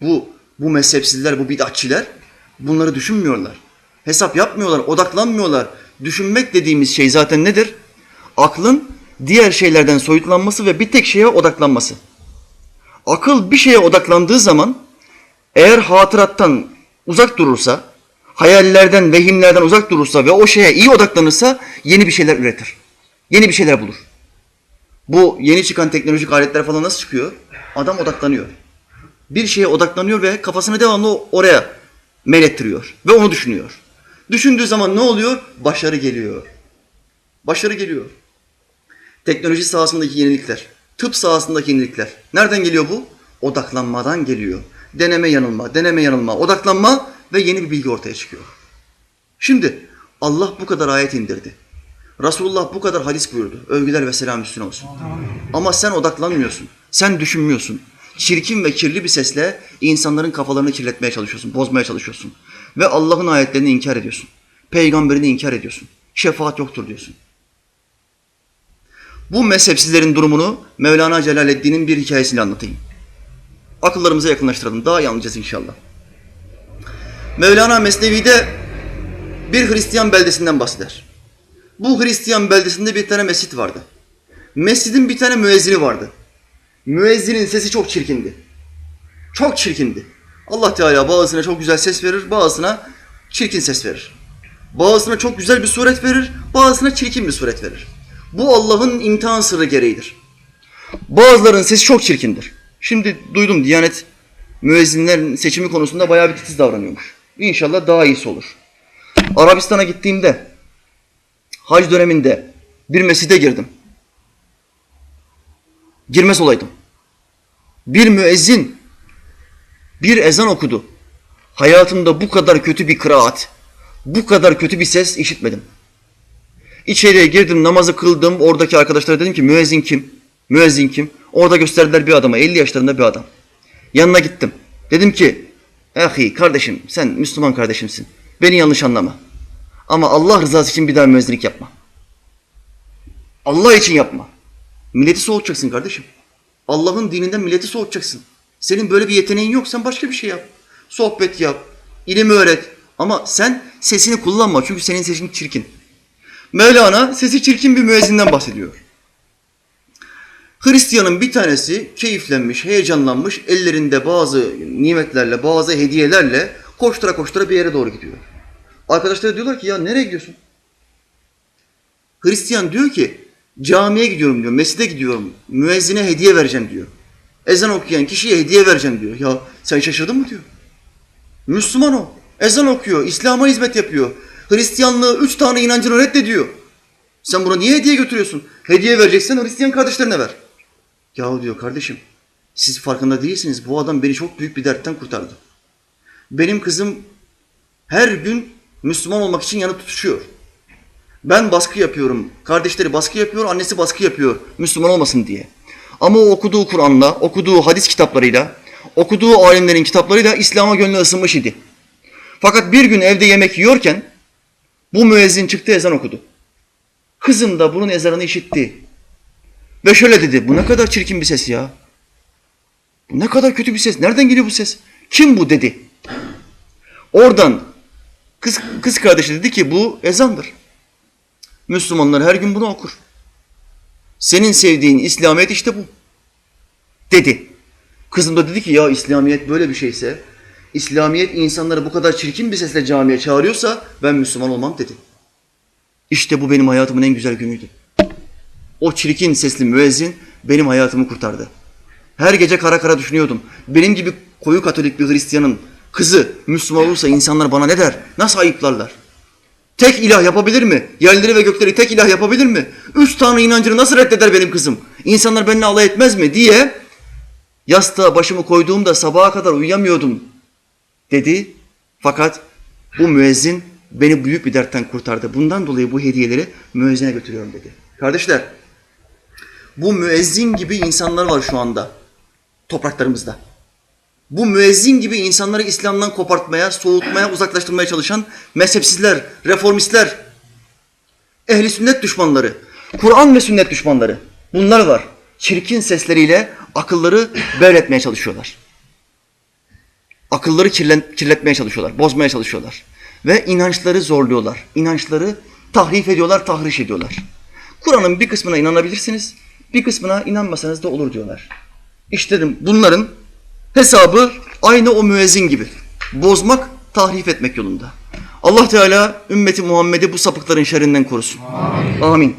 Bu bu mezhepsizler, bu bid'atçiler bunları düşünmüyorlar. Hesap yapmıyorlar, odaklanmıyorlar. Düşünmek dediğimiz şey zaten nedir? Aklın diğer şeylerden soyutlanması ve bir tek şeye odaklanması. Akıl bir şeye odaklandığı zaman eğer hatırattan uzak durursa, hayallerden, vehimlerden uzak durursa ve o şeye iyi odaklanırsa yeni bir şeyler üretir. Yeni bir şeyler bulur. Bu yeni çıkan teknolojik aletler falan nasıl çıkıyor? Adam odaklanıyor. Bir şeye odaklanıyor ve kafasını devamlı oraya meylettiriyor ve onu düşünüyor. Düşündüğü zaman ne oluyor? Başarı geliyor. Başarı geliyor. Teknoloji sahasındaki yenilikler, tıp sahasındaki yenilikler. Nereden geliyor bu? Odaklanmadan geliyor. Deneme yanılma, deneme yanılma, odaklanma ve yeni bir bilgi ortaya çıkıyor. Şimdi Allah bu kadar ayet indirdi. Resulullah bu kadar hadis buyurdu. Övgüler ve selam üstüne olsun. Ama sen odaklanmıyorsun. Sen düşünmüyorsun. Çirkin ve kirli bir sesle insanların kafalarını kirletmeye çalışıyorsun, bozmaya çalışıyorsun. Ve Allah'ın ayetlerini inkar ediyorsun. Peygamberini inkar ediyorsun. Şefaat yoktur diyorsun. Bu mezhepsizlerin durumunu Mevlana Celaleddin'in bir hikayesiyle anlatayım. Akıllarımıza yakınlaştıralım. Daha iyi anlayacağız inşallah. Mevlana Mesnevi'de bir Hristiyan beldesinden bahseder. Bu Hristiyan beldesinde bir tane mescit vardı. Mescidin bir tane müezzini vardı. Müezzinin sesi çok çirkindi. Çok çirkindi. Allah Teala bazısına çok güzel ses verir, bazısına çirkin ses verir. Bazısına çok güzel bir suret verir, bazısına çirkin bir suret verir. Bu Allah'ın imtihan sırrı gereğidir. Bazılarının sesi çok çirkindir. Şimdi duydum Diyanet müezzinlerin seçimi konusunda bayağı bir titiz davranıyormuş. İnşallah daha iyisi olur. Arabistan'a gittiğimde hac döneminde bir mescide girdim. Girmez olaydım. Bir müezzin bir ezan okudu. Hayatımda bu kadar kötü bir kıraat, bu kadar kötü bir ses işitmedim. İçeriye girdim, namazı kıldım. Oradaki arkadaşlara dedim ki müezzin kim? Müezzin kim? Orada gösterdiler bir adama, 50 yaşlarında bir adam. Yanına gittim. Dedim ki, ahi kardeşim sen Müslüman kardeşimsin. Beni yanlış anlama. Ama Allah rızası için bir daha müezzinlik yapma. Allah için yapma. Milleti soğutacaksın kardeşim. Allah'ın dininden milleti soğutacaksın. Senin böyle bir yeteneğin yok. Sen başka bir şey yap. Sohbet yap. ilim öğret. Ama sen sesini kullanma. Çünkü senin sesin çirkin. Mevlana sesi çirkin bir müezzinden bahsediyor. Hristiyanın bir tanesi keyiflenmiş, heyecanlanmış, ellerinde bazı nimetlerle, bazı hediyelerle koştura koştura bir yere doğru gidiyor. Arkadaşları diyorlar ki ya nereye gidiyorsun? Hristiyan diyor ki camiye gidiyorum diyor, mescide gidiyorum, müezzine hediye vereceğim diyor. Ezan okuyan kişiye hediye vereceğim diyor. Ya sen şaşırdın mı diyor. Müslüman o. Ezan okuyor, İslam'a hizmet yapıyor. Hristiyanlığı üç tane inancını reddediyor. Sen buna niye hediye götürüyorsun? Hediye vereceksen Hristiyan kardeşlerine ver. Yahu diyor kardeşim, siz farkında değilsiniz. Bu adam beni çok büyük bir dertten kurtardı. Benim kızım her gün Müslüman olmak için yanı tutuşuyor. Ben baskı yapıyorum. Kardeşleri baskı yapıyor, annesi baskı yapıyor Müslüman olmasın diye. Ama o okuduğu Kur'an'la, okuduğu hadis kitaplarıyla, okuduğu alimlerin kitaplarıyla İslam'a gönlü ısınmış idi. Fakat bir gün evde yemek yiyorken bu müezzin çıktı ezan okudu. Kızım da bunun ezanını işitti. Ve şöyle dedi, bu ne kadar çirkin bir ses ya. Bu ne kadar kötü bir ses. Nereden geliyor bu ses? Kim bu dedi. Oradan kız, kız kardeşi dedi ki bu ezandır. Müslümanlar her gün bunu okur. Senin sevdiğin İslamiyet işte bu. Dedi. Kızım da dedi ki ya İslamiyet böyle bir şeyse, İslamiyet insanları bu kadar çirkin bir sesle camiye çağırıyorsa ben Müslüman olmam dedi. İşte bu benim hayatımın en güzel günüydü. O çirkin sesli müezzin benim hayatımı kurtardı. Her gece kara kara düşünüyordum. Benim gibi koyu katolik bir Hristiyanın kızı Müslüman olursa insanlar bana ne der? Nasıl ayıplarlar? Tek ilah yapabilir mi? Yerleri ve gökleri tek ilah yapabilir mi? Üç tane inancını nasıl reddeder benim kızım? İnsanlar benimle alay etmez mi diye yastığa başımı koyduğumda sabaha kadar uyuyamıyordum dedi. Fakat bu müezzin beni büyük bir dertten kurtardı. Bundan dolayı bu hediyeleri müezzine götürüyorum dedi. Kardeşler bu müezzin gibi insanlar var şu anda topraklarımızda. Bu müezzin gibi insanları İslam'dan kopartmaya, soğutmaya, uzaklaştırmaya çalışan mezhepsizler, reformistler, ehli sünnet düşmanları, Kur'an ve sünnet düşmanları. Bunlar var. Çirkin sesleriyle akılları etmeye çalışıyorlar. akılları kirlen- kirletmeye çalışıyorlar, bozmaya çalışıyorlar. Ve inançları zorluyorlar. İnançları tahrif ediyorlar, tahriş ediyorlar. Kur'an'ın bir kısmına inanabilirsiniz, bir kısmına inanmasanız da olur diyorlar. İşte dedim, bunların hesabı aynı o müezzin gibi. Bozmak, tahrif etmek yolunda. Allah Teala ümmeti Muhammed'i bu sapıkların şerrinden korusun. Amin. Amin.